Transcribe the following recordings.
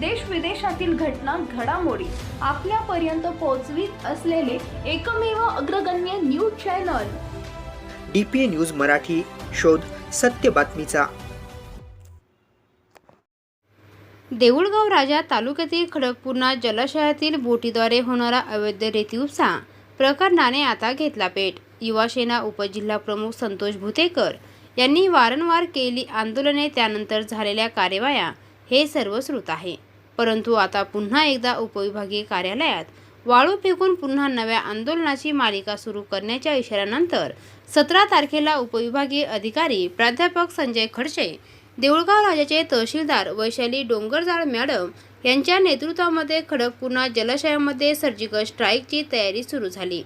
देश विदेशातील घटना घडामोडी आपल्यापर्यंत पोहोचवीत असलेले एकमेव अग्रगण्य news channel. D P A news Marathi शोध सत्य बातमीचा. देऊळगाव राजा तालुक्यातील खडकपूर्णा जलाशयातील बोटीद्वारे होणारा अवैध रेती उपसा प्रकरणाने आता घेतला पेट. युवासेना उपजिल्हा प्रमुख संतोष भुतेकर यांनी वारंवार केलेली आंदोलने त्यानंतर झालेल्या कार्यवाया हे सर्व श्रुत आहे. परंतु आता पुन्हा एकदा उपविभागीय कार्यालयात वाळू फेकून पुन्हा नव्या आंदोलनाची मालिका सुरू करण्याच्या इशाऱ्यानंतर सतरा तारखेला उपविभागीय अधिकारी प्राध्यापक संजय खडसे देऊळगाव राजाचे तहसीलदार वैशाली डोंगरजाळ मॅडम यांच्या नेतृत्वामध्ये खडकपूर्णा जलाशयामध्ये सर्जिकल स्ट्राईकची तयारी सुरू झाली.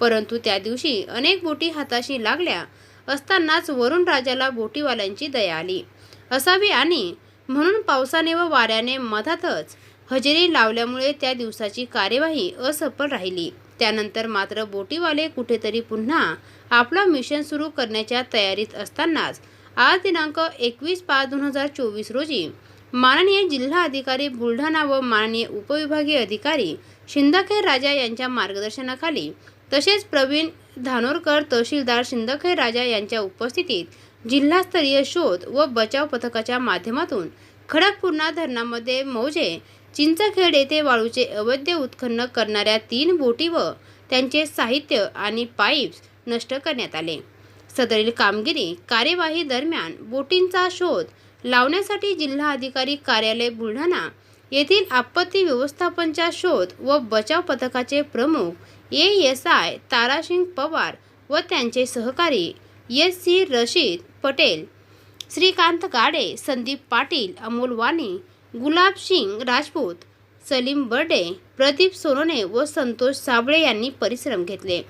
परंतु त्या दिवशी अनेक बोटी हाताशी लागल्या असतानाच वरुण राजाला बोटीवाल्यांची दया आली. असावी आणि म्हणून पावसाने व वाऱ्याने मधातच हजेरी लावल्यामुळे त्या दिवसाची कार्यवाही असफल राहिली. त्यानंतर मात्र बोटीवाले कुठेतरी पुन्हा आपलं मिशन सुरू करण्याच्या तयारीत असतानाच आज दिनांक एकवीस पाच दोन हजार चोवीस रोजी माननीय जिल्हा अधिकारी बुलढाणा व माननीय उपविभागीय अधिकारी शिंदखेर राजा यांच्या मार्गदर्शनाखाली तसेच प्रवीण धानोरकर तहसीलदार शिंदखेर राजा यांच्या उपस्थितीत जिल्हास्तरीय शोध व बचाव पथकाच्या माध्यमातून खडकपूर्णा धरणामध्ये मौजे चिंचखेड येथे वाळूचे अवैध उत्खनन करणाऱ्या तीन बोटी व त्यांचे साहित्य आणि पाईप्स नष्ट करण्यात आले. सदरील कामगिरी कार्यवाही दरम्यान बोटींचा शोध लावण्यासाठी जिल्हा अधिकारी कार्यालय बुलढाणा येथील आपत्ती व्यवस्थापनच्या शोध व बचाव पथकाचे प्रमुख A S I Tarasingh Pawar व त्यांचे सहकारी एस सी रशीद पटेल श्रीकांत गाडे संदीप पाटील अमोल वाणी गुलाब सिंग राजपूत सलीम बर्डे प्रदीप सोनोने व संतोष साबळे यांनी परिश्रम घेतले.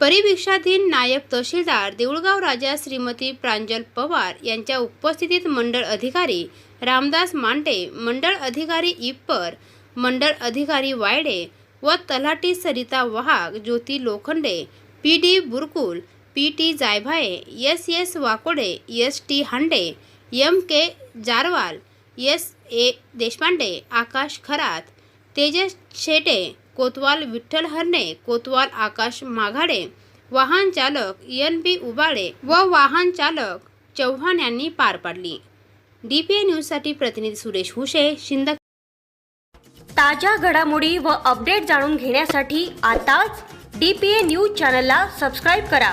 परिवीक्षाधीन नायब तहसीलदार देऊळगाव राजा श्रीमती प्रांजल पवार यांच्या उपस्थितीत मंडळ अधिकारी रामदास मांडे मंडळ अधिकारी इप्पर मंडळ अधिकारी वायडे व तलाठी Sarita Wahag Jyoti Lokhande P D Burkul P T Jaybhaye S S Wakode S T Hande M K Jarwal S A Deshpande Akash Kharat Tejas Shete कोतवाल विठ्ठल हरणे कोतवाल आकाश माघाडे वाहन चालक एन बी उबाळे व वाहन चालक चव्हाण यांनी पार पाडली. डी पी ए न्यूजसाठी प्रतिनिधी सुरेश हुशे शिंद ताज्या घडामोडी व अपडेट जाणून घेण्यासाठी आताच डी पी ए न्यूज चॅनलला सबस्क्राईब करा.